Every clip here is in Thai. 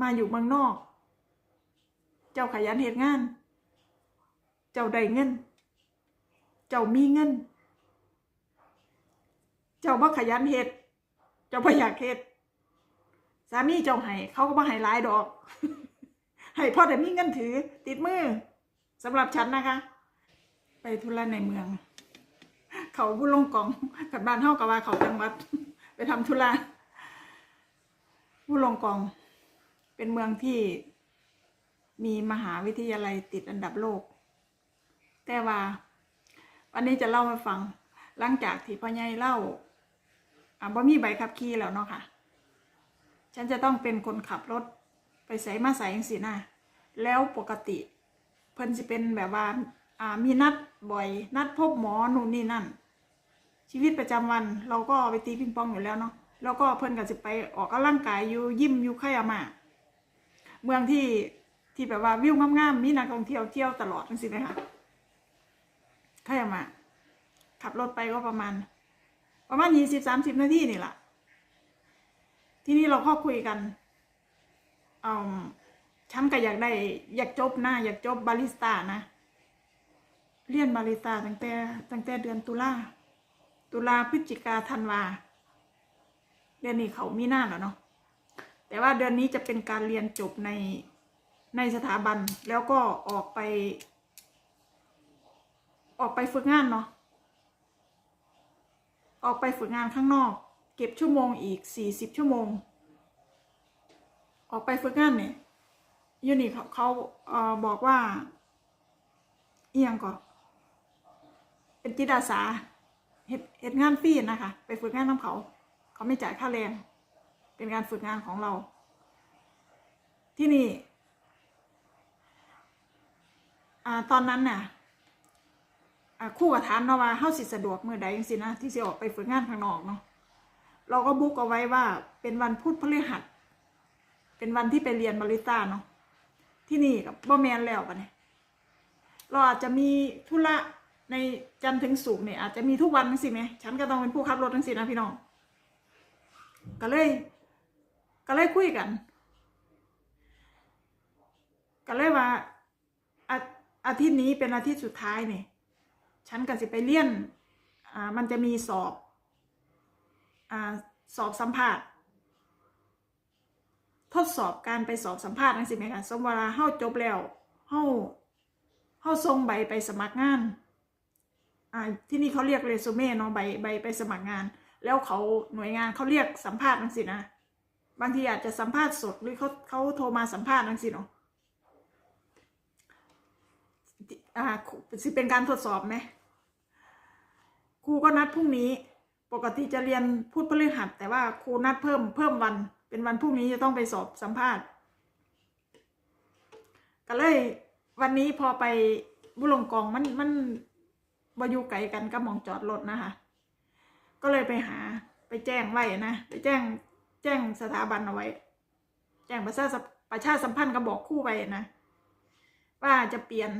มาอยู่เมืองนอก เจ้าขยันเหตุงาน เจ้าได้เงิน เจ้ามีเงิน เจ้าบ่ขยันเหตุเจ้าบ่อยากเหตุสามีเจ้าให้เขาก็บ่ให้หลายดอก ให้พ่อแต่มีเงินถือ ติดมือสำหรับฉันนะคะ ไปธุระในเมือง เขาผู้ลงกองกับบ้านเฮากับว่าเขาจังหวัด ไปทำธุระผู้ลงกอง เป็นเมืองที่มีมหาวิทยาลัยติดอันดับโลก แต่ว่า วันนี้จะเล่าให้ฟัง หลังจากที่พ่อใหญ่เล่าอ่าบ่มีใบขับขี่แล้วเนาะค่ะ ฉันจะต้องเป็นคนขับรถไปใส่มาใส่ยังสินะแล้วปกติ เพิ่นจะเป็นแบบว่าอ่ามีนัดบ่อย นัดพบหมอนู่นนี่นั่น ชีวิตประจำวัน เราก็ไปตีปิงปองอยู่แล้วเนาะแล้วก็เพิ่นก็จะไปออกกำลังกายอยู่ยิมอยู่ไคอามา เมืองที่ที่แบบว่าวิวงามๆมีนักท่องเที่ยวเที่ยวตลอดจังสิไหมคะไคอามา ขับรถไปก็ประมาณ ประมาณยี่สิบสามสิบนาทีนี่แหละที่นี่เราก็คุยกันเอืมฉันก็อยากได้ อยากจบนะอยากจบบาริสต้านะเรียนบาริสต้าตั้งแต่ตั้งแต่เดือนตุลาตุลาพฤศจิกาธันวาเดือนนี้เขามีหน้าแล้วเนาะ แต่ว่าเดือนนี้จะเป็นการเรียนจบในในสถาบันแล้วก็ออกไป ออกไปฝึกงานเนาะออกไปฝึกงานข้างนอก เก็บชั่วโมงอีกสี่สิบชั่วโมง ออกไปฝึกงานเนี่ยยูนี่เขาเขาเออบอกว่า เอียงก่อนเป็นจิตอาสาเฮ็ดเฮ็ดงานฟรีนะคะ ไปฝึกงานน้ำเขา เขาไม่จ่ายค่าแรง เป็นการฝึกงานของเรา ที่นี่ตอนนั้นน่ะคู่กับถามเนาะว่าเฮาสิสะดวกเมื่อใดจังซี่นะที่สิออกไปฝึกงานข้างนอกเนาะเราก็บุ๊กเอาไว้ว่าเป็นวันพุธพฤหัส เป็นวันที่ไปเรียนบาริสต้าเนาะที่นี่กับบ่แมนแล้วปะเนี่ยเราอาจจะมีธุระในจันทร์ถึงศุกร์เนี่ยอาจจะมีทุกวันจังสิไหมฉันก็ต้องเป็นผู้ขับรถจังสินะพี่น้องก็เลย ก็เลยคุยกัน ก็เลยว่าอาอาทิตย์นี้เป็นอาทิตย์สุดท้ายเนี่ยฉันก็สิไปเรียนอ่ามันจะมีสอบอ่าสอบสัมภาษณ์ทดสอบการไปสอบสัมภาษณ์นั่นสิไหมคะสมวลาเฮาจบแล้วเฮาเฮาส่งใบไปสมัครงานอ่าที่นี่เขาเรียกเรซูเม่เนาะใบใบไปสมัครงาน แล้วเขาหน่วยงานเขาเรียกสัมภาษณ์นั่นสินะ บางทีอาจจะสัมภาษณ์สดหรือเขาเขาโทรมาสัมภาษณ์นั่นสิเนาะอ่าสิเป็นการทดสอบไหมครูก็นัดพรุ่งนี้ ปกติจะเรียนพูดพฤหัสแต่ว่าครูนัดเพิ่มเพิ่มวัน เป็นวันพรุ่งนี้จะต้องไปสอบสัมภาษณ์ ก็เลยวันนี้พอไปบุลงกองมันมันบอยู่ไกลกันกับหมองจอดรถนะคะ ก็เลยไปหาไปแจ้งไว้นะ ไปแจ้ง แจ้งสถาบันเอาไว้ แจ้งประชาสัมประชาสัมพันธ์ก็บอกคู่ไปนะ ว่าจะเปลี่ยน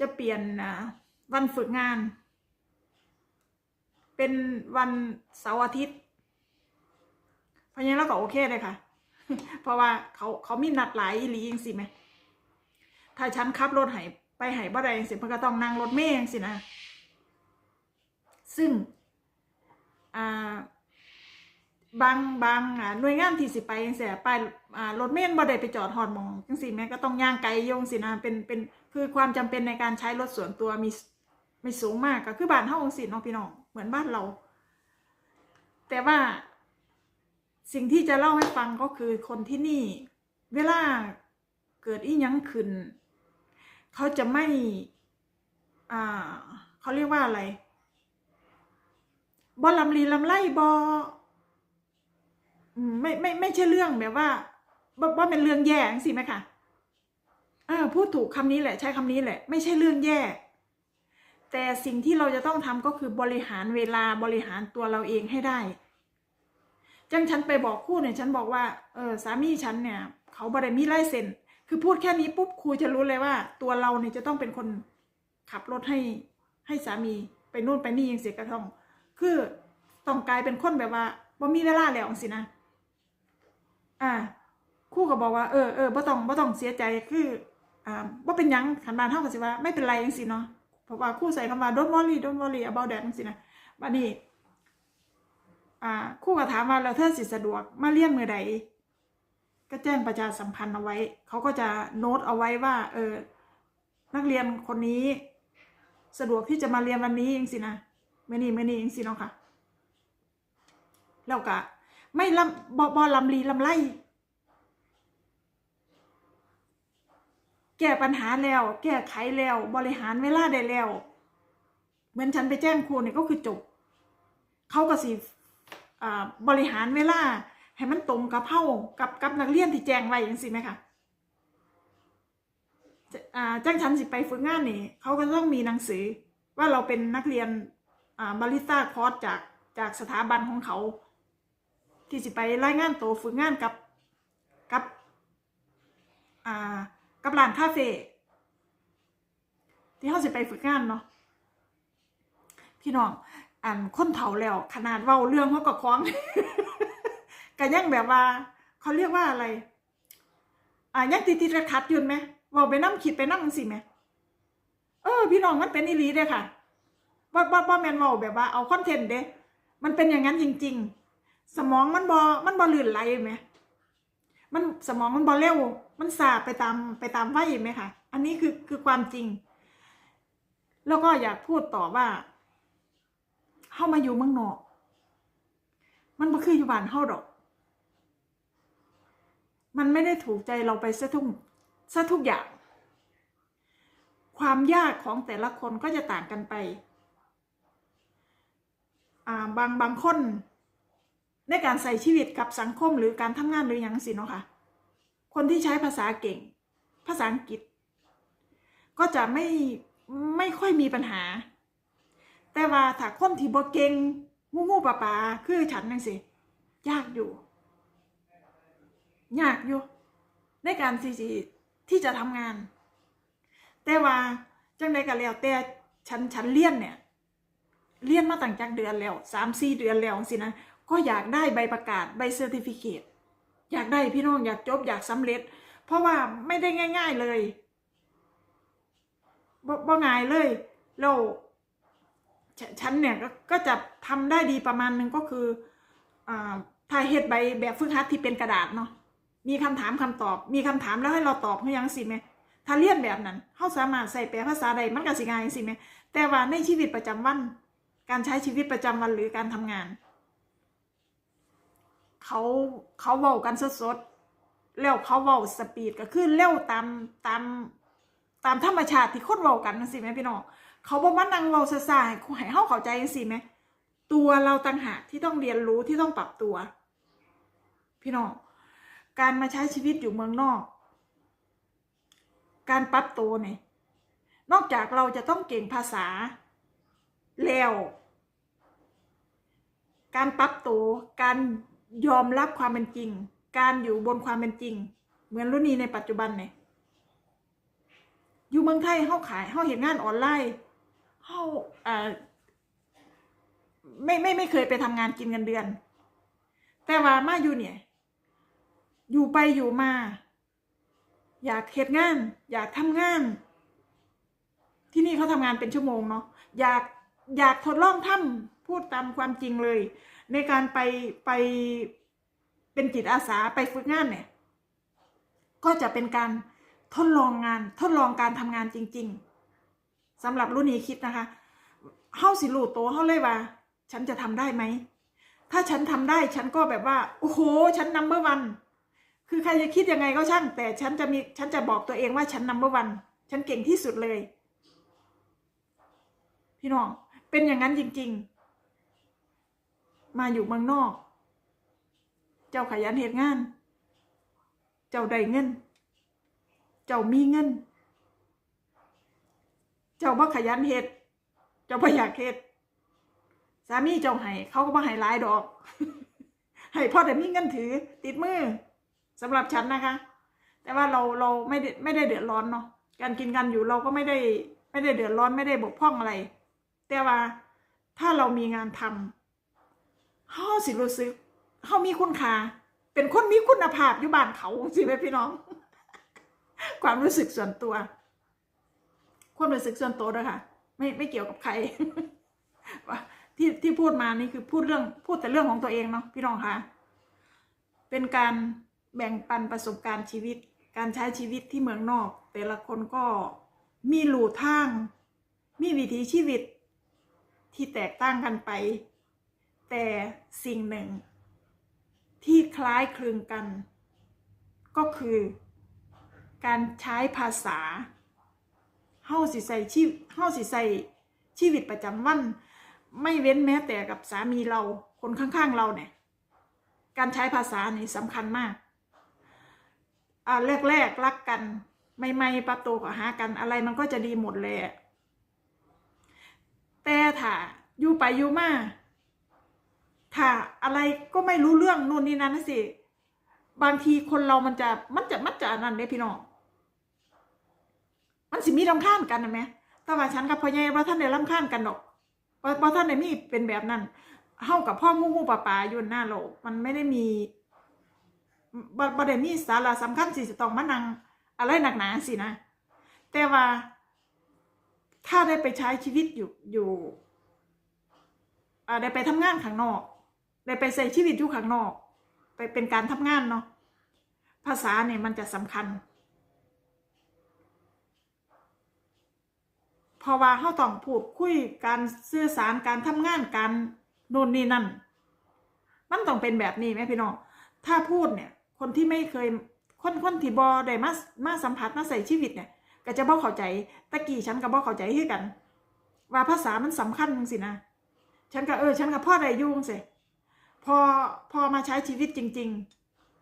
จะเปลี่ยนวันฝึกงาน เป็นวันเสาร์อาทิตย์เพราะงั้นเราก็โอเคเลยค่ะ เพราะว่าเขาเขามีนัดหลายอีหลีจริงสิไหมถ้าฉันขับรถไห้ไปไห้บ่ได้จริงสิเพิ่นก็ต้องนั่งรถเมล์จริงสินะ ซึ่งอ่า บางบางอ่าหน่วยงานที่สิไปจังซี่ไปอ่ารถเมล์บ่ได้ไปจอดฮอดหมองจังซี่แม่ก็ต้องย่างไกลโยงสินะเป็นเป็นคือความจำเป็นในการใช้รถส่วนตัวมีไม่สูงมากก็คือบ้านเฮาจังซี่เนาะพี่น้องเหมือนบ้านเรา แต่ว่าสิ่งที่จะเล่าให้ฟังก็คือคนที่นี่ เวลาเกิดอีหยังขึ้น เขาจะไม่ อ่า เขาเรียกว่าอะไรบอลำลีลำไล่บอ ไม่ไม่ไม่ใช่เรื่องแบบว่าว่าเป็นเรื่องแย่สิไหมคะเออพูดถูกคำนี้แหละใช้คำนี้แหละ ไม่ใช่เรื่องแย่ แต่สิ่งที่เราจะต้องทำก็คือบริหารเวลาบริหารตัวเราเองให้ได้จังฉันไปบอกคู่เนี่ยฉันบอกว่าเออสามีฉันเนี่ย เขาบริมีไล่เซ็นคือพูดแค่นี้ปุ๊บครูจะรู้เลยว่า ตัวเราเนี่ยจะต้องเป็นคนขับรถให้ให้สามีไปนู่นไปนี่ยังเสียกระท่อง คือต้องกลายเป็นคนแบบว่าบ่มีเวลาแล้วสินะ อ่าคู่ก็บอกว่าเออเออบ่ต้องบ่ต้องเสียใจคืออ่าบ่เป็นยังขันบานเท่ากับสิว่าไม่เป็นไรจังซี่เนาะเพราะว่าครู่ใส่คำว่า don't worry don't worry about that จังซี่นะบัดนี้อ่าครู่ก็ถามว่าแล้วเธอสิสะดวกมาเรียนมื้อใดก็แจ้งประชาสัมพันธ์เอาไว้ เขาก็จะโน้ตเอาไว้ว่า เออ นักเรียนคนนี้ สะดวกที่จะมาเรียนวันนี้เองสินะเมื่อนี้เมื่อนี้เองสิเนาะค่ะ แล้วก็ ไม่ลำบอบอลำลีลำไล่แก้ปัญหาแล้ว แก้ไขแล้ว บริหารเวลาได้แล้ว เหมือนฉันไปแจ้งครูเนี่ยก็คือจบ เขาก็สิบริหารเวลา ให้มันตรงกับเฮากับกับนักเรียนที่แจ้งไว้ยังสิไหมคะจะอ่าจ้างฉันสิไปฝึกงานนี่เขาก็ต้องมีหนังสือว่าเราเป็นนักเรียนบาริสต้าคอร์สจากจากสถาบันของเขา ที่สิไปรายงานตัวฝึกงานกับกับอ่ากับร้านคาเฟ่ที่เขาสิไปฝึกงานเนาะพี่น้องอ่านคนเฒ่าแล้วขนาดเว้าเรื่องเขาก็คล้องก็ยังแบบว่า เขาเรียกว่าอะไร อ่ายังติดติดๆขัดยืนไหมว่าไปนั่งคิดไปนั่งสิไหมเออ พี่น้องมันเป็นอีหลีเด้ค่ะบ่บ่บ่แมนว่าแบบว่าเอาคอนเทนต์เด้ มันเป็นอย่างนั้นจริง ๆ สมองมันบอมันบอลื่นไหลไหมมันสมองมันบอเร็ว มันสาบไปตามไปตามวัยไหมคะอันนี้คือคือความจริง แล้วก็อยากพูดต่อว่า เข้ามาอยู่เมืองนอก มันบ่คืออยู่บ้านเฮาดอก มันไม่ได้ถูกใจเราไปซะทุกซะทุกอย่าง ความยากของแต่ละคนก็จะต่างกันไป อ่าบางบางคน ในการใส่ชีวิตกับสังคมหรือการทำงานหรือย่างสิเนาะค่ะ คนที่ใช้ภาษาเก่ง ภาษาอังกฤษ ก็จะไม่ไม่ค่อยมีปัญหา แต่ว่าถ้าคนที่บ่เก่งงูงูปลาปลาคือฉันนั่นสิยากอยู่ ยากอยู่ ในการที่สิที่จะทำงาน แต่ว่าจังใดก็แล้วแต่ฉันฉันเรียนเนี่ยเรียนมาตั้งจากเดือนแล้วสามสี่เดือนแล้วสินะ ก็อยากได้ใบประกาศใบเซอร์ติฟิเคตอยากได้พี่น้องอยากจบอยากสำเร็จ เพราะว่าไม่ได้ง่าย ๆเลยบ่บ่ง่ายเลยแล้วฉฉันเนี่ยก็ก็จะทำได้ดีประมาณหนึงก็คืออ่าถ้าเฮ็ดใบแบบฝึกหัดที่เป็นกระดาษเนาะมีคำถามคำตอบ มีคำถามแล้วให้เราตอบเขายังสิไหมถ้าเรียนแบบนั้นเขาสามารถใส่แปลภาษาใดมันก็สิง่ายสิไหมแต่ว่าในชีวิตประจำวัน การใช้ชีวิตประจำวันหรือการทำงาน เขาเขาเว้ากันสดๆแล้วเขาเว้าสปีดก็คือเร็วตามตามตามธรรมชาติที่คนเว้ากันจังซี่แหมพี่น้องเขาบอกว่านั่งเว้าซ่าๆให้ให้เฮาเข้าใจจังซี่แหมตัวเราต่างหากที่ต้องเรียนรู้ที่ต้องปรับตัว พี่น้องการมาใช้ชีวิตอยู่เมืองนอก การปรับตัวเนี่ยนอกจากเราจะต้องเก่งภาษาแล้ว การปรับตัวการ ยอมรับความเป็นจริง การอยู่บนความเป็นจริง เหมือนรุ่นนี้ในปัจจุบันเนี่ยอยู่เมืองไทยเขาขายเขาเห็นงานออนไลน์เขาอ่าไม่ไม่ไม่เคยไปทำงานกินเงินเดือน แต่ว่ามาอยู่เนี่ย อยู่ไปอยู่มา อยากเฮ็ดงาน อยากทำงาน ที่นี่เขาทำงานเป็นชั่วโมงเนาะอยากอยากทดลองทำพูดตามความจริงเลย ในการไปไปเป็นจิตอาสาไปฝึกงานเนี่ย ก็จะเป็นการทดลองงานทดลองการทำงานจริง ๆสำหรับรุ่นนี้คิดนะคะเฮาสิรู้ตัวเฮาเลยว่า ฉันจะทำได้ไหม ถ้าฉันทำได้ฉันก็แบบว่า โอ้โห ฉันนัมเบอร์วันคือใครจะคิดยังไงก็ช่าง แต่ฉันจะมีฉันจะบอกตัวเองว่าฉันนัมเบอร์วันฉันเก่งที่สุดเลย พี่น้องเป็นอย่างนั้นจริง ๆ มาอยู่เมืองนอก เจ้าขยันเหตุงาน เจ้าได้เงิน เจ้ามีเงิน เจ้าบ่ขยันเหตุเจ้าบ่อยากเหตุสามีเจ้าให้เขาก็บ่ให้หลายดอก ให้พ่อแต่มีเงินถือ ติดมือสำหรับฉันนะคะ แต่ว่าเราเราไม่ได้ไม่ได้เดือดร้อนเนาะการกินกันอยู่เราก็ไม่ได้ ไม่ได้เดือดร้อนไม่ได้บกพร่องอะไร แต่ว่าถ้าเรามีงานทำ เฮาสิรู้สึกเฮามีคุณค่าเป็นคนมีคุณภาพอยู่บ้านเขาสิแม่พี่น้อง ความรู้สึกส่วนตัว ความรู้สึกส่วนตัวด้วยค่ะ ไม่ไม่เกี่ยวกับใครที่ที่พูดมานี่คือพูดเรื่องพูดแต่เรื่องของตัวเองเนาะพี่น้องคะเป็นการแบ่งปันประสบการณ์ชีวิต การใช้ชีวิตที่เมืองนอก แต่ละคนก็มีหลู่ทาง มีวิถีชีวิตที่แตกต่างกันไป แต่สิ่งหนึ่ง ที่คล้ายคลึงกัน ก็คือ การใช้ภาษาเฮาสิใส่ชีเฮาสิใส่ชีวิตประจำวัน ไม่เว้นแม้แต่กับสามีเราคนข้างๆเราเนี่ยการใช้ภาษานี่สำคัญมากอ่าแรกๆรักกันไม่ไม่ปรับตัวก็หากันอะไรมันก็จะดีหมดเลยแต่ถ้าอยู่ไปอยู่มา ถ้าอะไรก็ไม่รู้เรื่องนู่นนี่นั่นนะสิ บางทีคนเรามันจะมันจะมันจะอันนั่นเด้พี่น้องมันสิมีรำคาญกันนะแม่แต่ว่าฉันกับพ่อใหญ่ว่าท่านได้รำคาญกันดอกว่าว่าท่านได้มีเป็นแบบนั้นเฮากับพ่องูงูป่าป่าอยู่หน้าโลกมันไม่ได้มีบ่บ่ได้มีสาระสำคัญสิจะต้องมานั่งอะไรหนักหนาสินะ แต่ว่า ถ้าได้ไปใช้ชีวิตอยู่อยู่ได้ไปทำงานข้างนอก ได้ไปใส่ชีวิตอยู่ข้างนอก ไปเป็นการทำงานเนาะภาษาเนี่ยมันจะสำคัญ เพราะว่าเขาต้องพูดคุยการสื่อสารการทำงานการโน่นนี่นั่น มันต้องเป็นแบบนี้ไหมพี่น้องถ้าพูดเนี่ย คนที่ไม่เคยคนคนที่บอได้มามาสัมผัสมาใส่ชีวิตเนี่ย ก็จะบ่เข้าใจตะกี้ฉันก็บ่เข้าใจคือกัน ว่าภาษามันสำคัญจังสินะฉันก็เออฉันก็พ่อได้ยุ่งสิ พอพอมาใช้ชีวิตจริง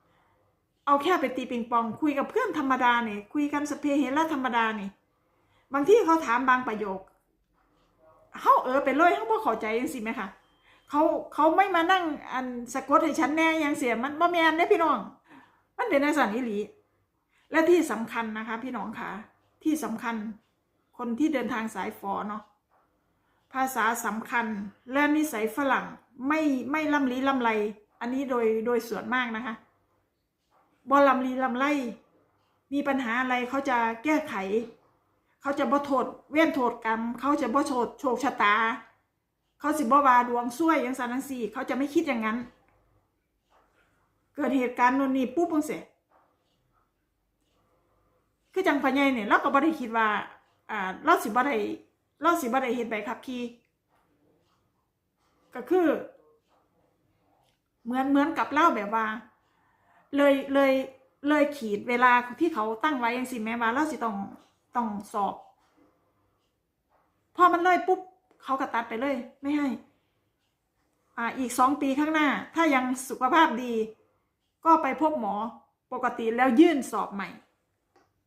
ๆ เอาแค่ไปตีปิงปอง คุยกับเพื่อนธรรมดาเนี่ยคุยกันสเพเฮระธรรมดาเนี่ยบางที่เขาถามบางประโยคเขาเออไปเลยเขาบ่เข้าใจยังสิไหมคะเขาเขาไม่มานั่งอันสะกดให้ฉันแน่ยังเสียมันบ่แมนได้พี่น้อง มันเป็นในสันนิหลีและที่สำคัญนะคะ พี่น้องคะที่สำคัญคนที่เดินทางสายฟอเนาะภาษาสำคัญและนิสัยฝรั่ง ไม่ไม่ล่ำลีล่ำไร อันนี้โดยโดยส่วนมากนะคะบ่ลำลีลำไรมีปัญหาอะไรเขาจะแก้ไข เขาจะบ่โทษเว้นโทษกรรม เขาจะบ่โทษโชคชะตา เขาสิบ่วาดวงซวยอย่างสันนังสีเขาจะไม่คิดอย่างนั้น เกิดเหตุการณ์นู่นนี่ปุ๊บเพิ่งเสร็จคือจังพะไยเนี่ยเราก็บ่ได้คิดว่า อ่าเราสิบ่ได้เราสิบ่ได้เฮ็ดใบขับขี่ ก็คือ เหมือนเหมือนกับเล่าแบบว่า เลยเลยเลยขีดเวลาที่เขาตั้งไว้ยังสิแม้ว่าเราสิต้องต้องสอบ พอมันเลยปุ๊บเขาก็ตัดไปเลย ไม่ให้ อ่าอีกสองปีข้างหน้า ถ้ายังสุขภาพดี ก็ไปพบหมอปกติแล้วยื่นสอบใหม่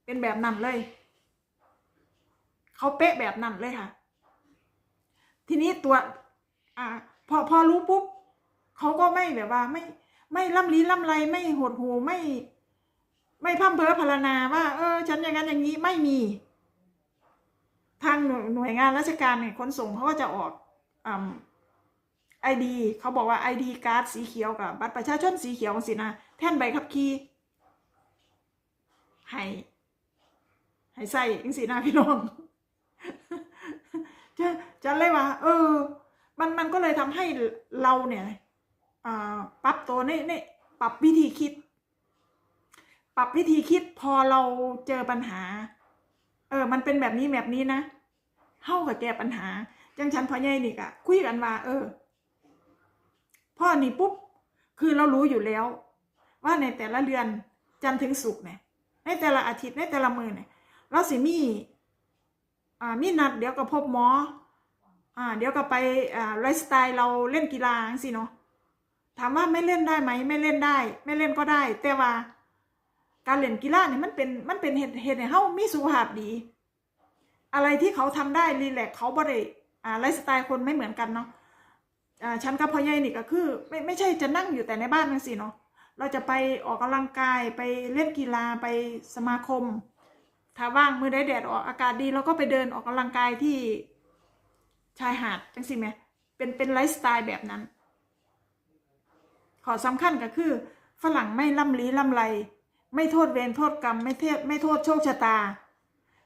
เป็นแบบนั้นเลยเขาเป๊ะแบบนั้นเลยค่ะ ทีนี้ตัวอ่า พอพอรู้ปุ๊บเขาก็ไม่แบบว่าไม่ไม่ล่ำลี้ล่ำไรไม่หดหูไม่ ไม่พั่มเพ้อพรรณนาว่า เออ ฉันอย่างนั้นอย่างนี้ไม่มี ทางหน่วยหน่วยงานราชการเนี่ยขนส่งเขาก็จะออกไอดีเขาบอกว่าไอดีการ์ดสีเขียวกับบัตรประชาชนสีเขียวสินะแท่นใบขับขี่ให้ให้ใส่จังสีนะพี่น้องจะจะเลยว่าเออ มันมันก็เลยทำให้เราเนี่ยปรับตัวในในปรับวิธีคิด ปรับวิธีคิดพอเราเจอปัญหา เออ มันเป็นแบบนี้แบบนี้นะเข้ากับแก้ปัญหาจังฉันพ่อใหญ่นี่กะคุยกันว่า เออ พ่อนี่ปุ๊บคือเรารู้อยู่แล้ว ว่าในแต่ละเดือนจันถึงศุกร์เนี่ยในแต่ละอาทิตย์ในแต่ละมือเนี่ยเราสิมีอ่ามีนัดเดี๋ยวก็พบหมอ อ่าเดี๋ยวก็ไปอ่าไลฟ์สไตล์เราเล่นกีฬาสิเนาะถามว่าไม่เล่นได้ไหมไม่เล่นได้ ไม่เล่นก็ได้ แต่ว่า การเล่นกีฬาเนี่ยมันเป็นมันเป็นเหตุเหตุให้เฮามีสุขภาพดี อะไรที่เขาทำได้รีแลกเขาบ่ได้อ่าไลฟ์สไตล์คนไม่เหมือนกันเนาะอ่าฉันกับพ่อใหญ่นี่ก็คือ ไม่ไม่ใช่จะนั่งอยู่แต่ในบ้านนั่นสิเนาะเราจะไปออกกำลังกายไปเล่นกีฬาไปสมาคม ถ้าว่างมือได้แดดออกอากาศดีเราก็ไปเดินออกกำลังกายที่ ชายหาดจังสิไหมเป็นเป็นไลฟ์สไตล์แบบนั้น ขอสำคัญก็คือ ฝรั่งไม่ล่ำลี้ล่ำไร ไม่โทษเวรโทษกรรม ไม่เทศไม่โทษโชคชะตา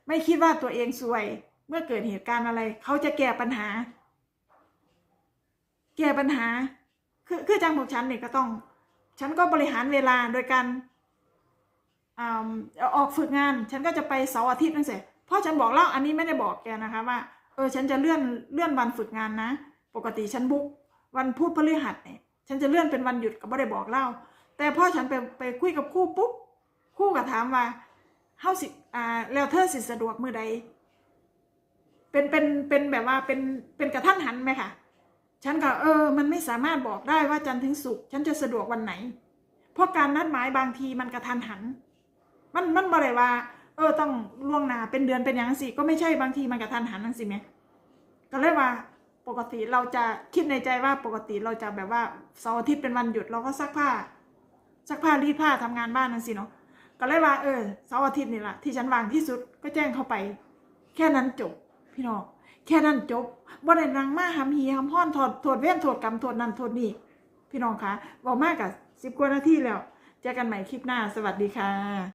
ไม่คิดว่าตัวเองซวย เมื่อเกิดเหตุการณ์อะไร เขาจะแก้ปัญหา แก้ปัญหา คือคือจังพวกฉันเนี่ยก็ต้อง ฉันก็บริหารเวลาโดยการออกฝึกงาน ฉันก็จะไปเสาร์อาทิตย์นั่นสิเพราะฉันบอกเล่าอันนี้ไม่ได้บอกแกนะคะว่า ออฉันจะเลื่อนเลื่อนวันฝึกงานนะ ปกติฉันบุ๊กวันพุธพฤหัสเนี่ยฉันจะเลื่อนเป็นวันหยุดก็ไม่ได้บอกเล่า แต่พอฉันไปไปคุยกับคู่ปุ๊บคู่ก็ถามว่าเฮาสิอ่าแล้วเธอสิสะดวกมือใดเป็นเป็นเป็นแบบว่าเป็นเป็นกระทันหันไหมคะฉันก็เออ มันไม่สามารถบอกได้ว่าจันทร์ถึงศุกร์ฉันจะสะดวกวันไหน เพราะการนัดหมายบางทีมันกระทันหัน มันมันบ่ได้ว่า ออต้องล่วงหน้าเป็นเดือนเป็นอย่างสิก็ไม่ใช่บางทีมันกระทันหันนั่นสิแม่ก็เลยว่าปกติเราจะคิดในใจว่าปกติเราจะแบบว่าเสาร์อาทิตย์เป็นวันหยุดเราก็ซักผ้าซักผ้ารีดผ้าทำงานบ้านนั่นสิเนาะก็เลยว่าเออเสาร์อาทิตย์นี่แหละที่ฉันวางที่สุดก็แจ้งเข้าไป แค่นั้นจบ พี่น้องแค่นั้นจบบ่ได้นังมาหำหีหำห้อนถอดถอดเว้นถอดกรรมถอดนั่นถอดนี่พี่น้องคะบอกมากกับสิบกว่านาทีแล้วเจอกันใหม่คลิปหน้า สวัสดีค่ะ